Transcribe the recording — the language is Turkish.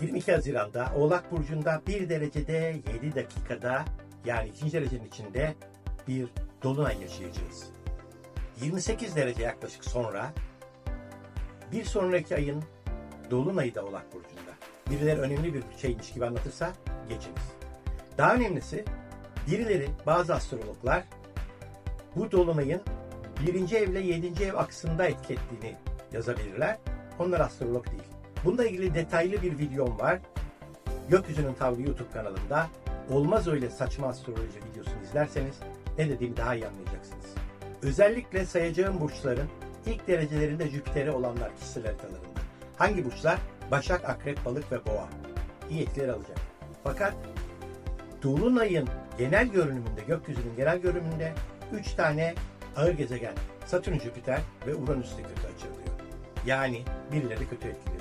22 Haziran'da Oğlak Burcu'nda 1 derecede 7 dakikada yani ikinci derecenin içinde bir dolunay yaşayacağız. 28 derece yaklaşık sonra bir sonraki ayın dolunayı da Oğlak Burcu'nda. Birileri önemli bir şeymiş gibi anlatırsa geçiniz. Daha önemlisi birileri bazı astrologlar bu dolunayın birinci evle yedinci ev aksında etki ettiğini yazabilirler. Onlar astrolog değil. Bununla ilgili detaylı bir videom var. Gökyüzünün Tavrı YouTube kanalında. Olmaz öyle saçma astroloji videosunu izlerseniz ne dediğimi daha iyi anlayacaksınız. Özellikle sayacağım burçların ilk derecelerinde Jüpiter'i olanlar kişisel haritalarında. Hangi burçlar? Başak, Akrep, Balık ve Boğa. İyi etkiler alacak. Fakat Dolunay'ın genel görünümünde, gökyüzünün genel görünümünde 3 tane ağır gezegen Satürn, Jüpiter ve Uranüs'te kötü açılıyor. Yani birileri kötü etkiliyor.